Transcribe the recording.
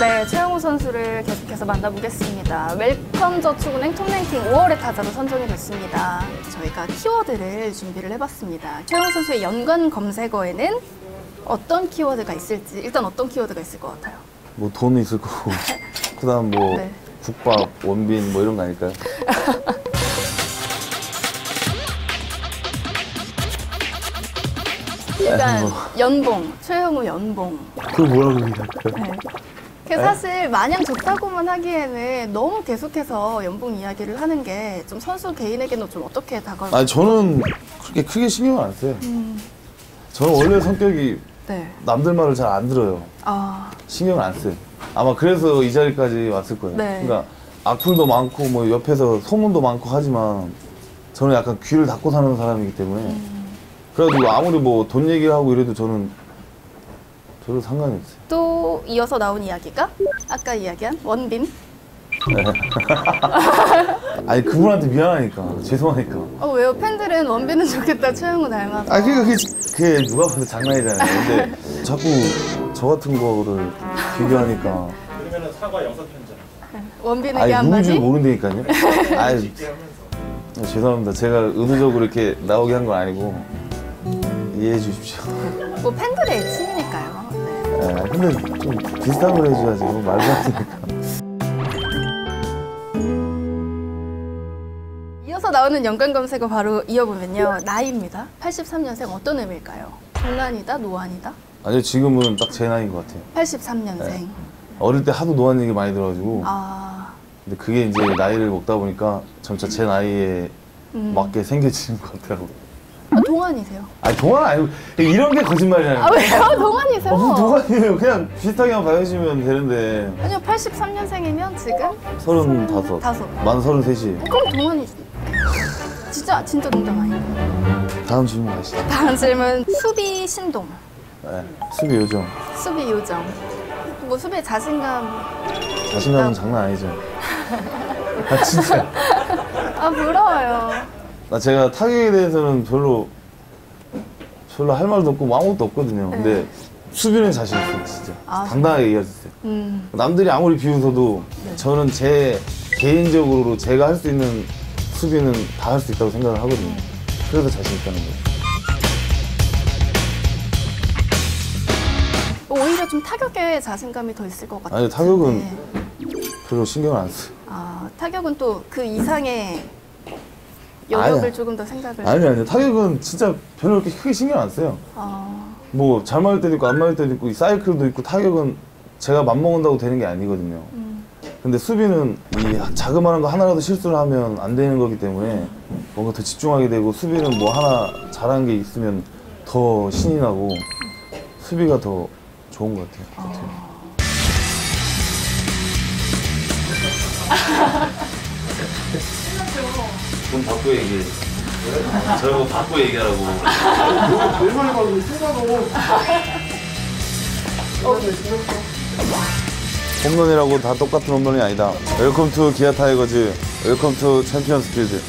네, 최영우 선수를 계속해서 만나보겠습니다. 웰컴 저축은행 톱랭킹 5월의 타자로 선정이 됐습니다. 저희가 키워드를 준비를 해봤습니다. 최영우 선수의 연관 검색어에는 어떤 키워드가 있을지 일단 어떤 키워드가 있을 것 같아요? 뭐 돈 있을 거고 그다음 뭐 네. 국밥, 원빈 뭐 이런 거 아닐까요? 일단 뭐. 연봉, 최영우 연봉. 그거 뭐라고 얘기할까요? 네. 그 사실 마냥 좋다고만 하기에는 너무 계속해서 연봉 이야기를 하는 게 좀 선수 개인에게는 좀 어떻게 다가올까요? 아니 저는 그렇게 크게 신경을 안 써요. 음, 저는 원래 성격이 네. 남들 말을 잘 안 들어요. 아, 신경을 안 써요. 아마 그래서 이 자리까지 왔을 거예요. 네. 그러니까 악플도 많고 뭐 옆에서 소문도 많고 하지만 저는 약간 귀를 닫고 사는 사람이기 때문에 음. 그래가지고 아무리 뭐 돈 얘기를 하고 이래도 저는 별로 상관이 없어요. 또 이어서 나온 이야기가 아까 이야기한 원빈. 아니 그분한테 미안하니까 죄송하니까. 어 왜요? 팬들은 원빈은 좋겠다 최영우 닮아서. 아 그러니까 그게, 그게 누가 봐도 장난이잖아요. 근데 자꾸 저 같은 거를 비교하니까 그러면은 사과 영상 편지. 원빈에게 아니 누군지 한마디. 모른다니까요. 아니. 죄송합니다. 제가 의도적으로 이렇게 나오게 한 건 아니고 이해해 주십시오. 뭐 팬들의. 네. 아, 근데 좀 비슷한 걸 해줘야지 뭐 말도 안 되니까. 이어서 나오는 연관 검색어 바로 이어보면요. 나이입니다. 83년생 어떤 의미일까요? 동안이다, 노안이다? 아니요 지금은 딱 제 나이인 것 같아요. 83년생. 어릴 때 하도 노안 얘기 많이 들어가지고 아, 근데 그게 이제 나이를 먹다 보니까 점차 제 나이에 음. 맞게 생겨지는 것 같더라고. 아, 동안이세요? 아니 동안 아니고 이런 게 거짓말이잖아요. 아 왜요? 동안이세요? 아, 무슨 동안이에요? 그냥 비슷하게 만 봐주시면 되는데 아니요, 83년생이면 지금 서른다섯, 다섯. 만 서른셋이 그럼 동안이지. 진짜 진짜 농담 아니에요. 다음 질문 가시죠. 다음 질문 수비 신동, 네, 수비 요정 수비 요정. 뭐 수비에 자신감. 자신감은 장난 아니죠. 아 진짜. 아 부러워요. 나 제가 타격에 대해서는 별로 별로 할 말도 없고 뭐 아무것도 없거든요. 근데 수비는 자신 있어요, 진짜. 네. 아, 당당하게 얘기할 수 있어요. 음, 남들이 아무리 비웃어도 네. 저는 제 개인적으로 제가 할 수 있는 수비는 다 할 수 있다고 생각을 하거든요. 그래서 자신 있다는 거예요. 오히려 좀 타격에 자신감이 더 있을 것 같아요. 아니, 타격은 별로 신경을 안 써요. 아 타격은 또 그 이상의 영역을 아니야. 조금 더 생각을. 아니, 아니, 타격은 진짜 별로 그렇게 크게 신경 안 써요. 아, 뭐잘 맞을 때도 있고 안 맞을 때도 있고 이 사이클도 있고 타격은 제가 맘먹는다고 되는 게 아니거든요. 음, 근데 수비는 이 자그마한 거 하나라도 실수를 하면 안 되는 거기 때문에 뭔가 더 집중하게 되고 수비는 뭐 하나 잘한 게 있으면 더 신이 나고 수비가 더 좋은 것 같아요. 돈 받고 얘기해. 저거 받고 얘기하라고. 얼마나 가고 생각하고. 홈런이라고 다 똑같은 홈런이 아니다. 웰컴 투 기아 타이거즈. 웰컴 투 챔피언스 필드.